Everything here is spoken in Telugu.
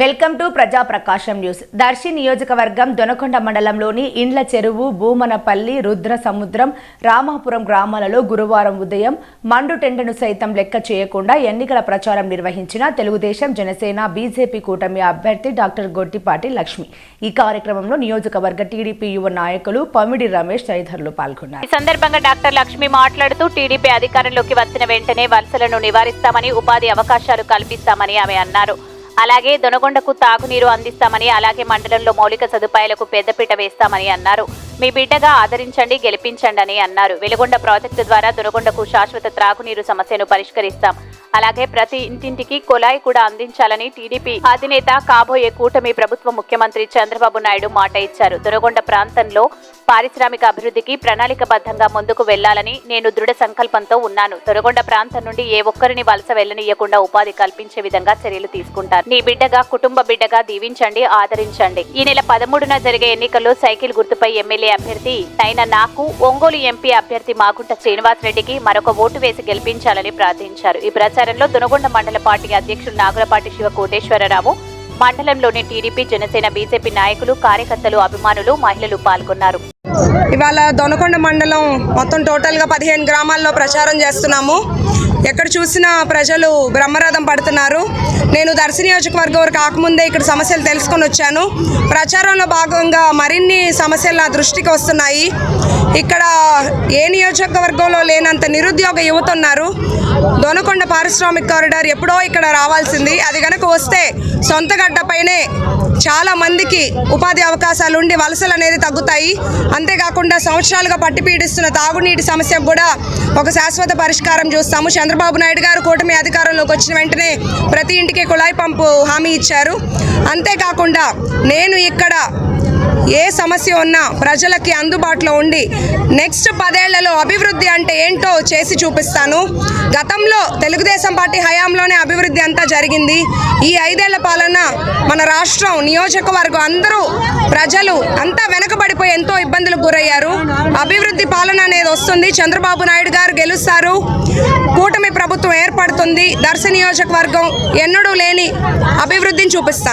వెల్కమ్ టు ప్రజా ప్రకాశం న్యూస్. దర్శి నియోజకవర్గం దొనకొండ మండలంలోని ఇండ్ల చెరువు భూమనపల్లి రుద్ర సముద్రం రామాపురం గ్రామాలలో గురువారం ఉదయం మండు టెండను సైతం లెక్క చేయకుండా ఎన్నికల ప్రచారం నిర్వహించిన తెలుగుదేశం జనసేన బీజేపీ కూటమి అభ్యర్థి డాక్టర్ గొట్టిపాటి లక్ష్మి. ఈ కార్యక్రమంలో నియోజకవర్గ టీడీపీ యువ నాయకులు పమిడి రమేష్ తదితరులు పాల్గొన్నారు. ఈ సందర్భంగా డాక్టర్ లక్ష్మి మాట్లాడుతూ టీడీపీ అధికారంలోకి వచ్చిన వెంటనే వలసలను నివారిస్తామని ఉపాధి అవకాశాలు కల్పిస్తామని ఆమె అన్నారు. అలాగే దొనగొండకు తాగునీరు అందిస్తామని అలాగే మండలంలో మౌలిక సదుపాయాలకు పెద్దపీట వేస్తామని అన్నారు. మీ బిడ్డగా ఆదరించండి గెలిపించండి అని అన్నారు. వెలుగొండ ప్రాజెక్టు ద్వారా దొనగొండకు శాశ్వత త్రాగునీరు సమస్యను పరిష్కరిస్తాం. అలాగే ప్రతి ఇంటింటికి కుళాయి కూడా అందించాలని టీడీపీ అధినేత కాబోయే కూటమి ప్రభుత్వ ముఖ్యమంత్రి చంద్రబాబు నాయుడు మాట ఇచ్చారు. దురగొండ ప్రాంతంలో పారిశ్రామిక అభివృద్ధికి ప్రణాళికబద్ధంగా ముందుకు వెళ్ళాలని నేను దృఢ సంకల్పంతో ఉన్నాను. దొరగొండ ప్రాంతం నుండి ఏ ఒక్కరిని వలస వెళ్ళనీయకుండా ఉపాధి కల్పించే విధంగా చర్యలు తీసుకుంటారు. నీ బిడ్డగా కుటుంబ బిడ్డగా దీవించండి ఆదరించండి. ఈ నెల పదమూడున జరిగే ఎన్నికల్లో సైకిల్ గుర్తుపై ఎమ్మెల్యే అభ్యర్థి. తైన నాకు ఒంగోలు ఎంపీ అభ్యర్థి మాగుంట శ్రీనివాస్ రెడ్డికి మరొక ఓటు వేసి గెలిపించాలని ప్రార్థించారు. ఈ ప్రచారంలో దునగొండ మండల పార్టీ అధ్యక్షులు నాగరపాటి శివ కోటేశ్వరరావు మండలంలోని టీడీపీ జనసేన బీజేపీ నాయకులు కార్యకర్తలు అభిమానులు మహిళలు పాల్గొన్నారు. ఇవాళ దొనకొండ మండలం మొత్తం టోటల్గా పదిహేను గ్రామాల్లో ప్రచారం చేస్తున్నాము. ఎక్కడ చూసినా ప్రజలు బ్రహ్మరథం పడుతున్నారు. నేను దర్శి నియోజకవర్గం కాకముందే ఇక్కడ సమస్యలు తెలుసుకొని వచ్చాను. ప్రచారంలో భాగంగా మరిన్ని సమస్యలు నా దృష్టికి వస్తున్నాయి. ఇక్కడ ఏ నియోజకవర్గంలో లేనంత నిరుద్యోగ యువత ఉన్నారు. దొనకొండ పారిశ్రామిక కారిడార్ ఎప్పుడో ఇక్కడ రావాల్సింది. అది కనుక వస్తే సొంత గడ్డపైనే చాలా మందికి ఉపాధి అవకాశాలు ఉండి వలసలు అనేది తగ్గుతాయి. అంతేకాకుండా సంవత్సరాలుగా పట్టి పీడిస్తున్న తాగునీటి సమస్య కూడా ఒక శాశ్వత పరిష్కారం చూస్తాము. చంద్రబాబు నాయుడు గారు కూటమి అధికారంలోకి వచ్చిన వెంటనే ప్రతి ఇంటికి కుళాయి పంపు హామీ ఇచ్చారు. అంతేకాకుండా నేను ఇక్కడ ఏ సమస్య ఉన్నా ప్రజలకి అందుబాటులో ఉండి నెక్స్ట్ పదేళ్ళలో అభివృద్ధి అంటే ఏంటో చేసి చూపిస్తాను. గతంలో తెలుగుదేశం పార్టీ హయాంలోనే అభివృద్ధి అంతా జరిగింది. ఈ ఐదేళ్ళ పాలన మన రాష్ట్రం నియోజకవర్గం అందరూ ప్రజలు అంతా వెనకబడిపోయి ఎంతో ఇబ్బందులకు గురయ్యారు. అభివృద్ధి పాలన అనేది వస్తుంది. చంద్రబాబు నాయుడు గారు గెలుస్తారు. కూటమి ప్రభుత్వం ఏర్పడుతుంది. దర్శ నియోజకవర్గం ఎన్నడూ లేని అభివృద్ధిని చూపిస్తాను.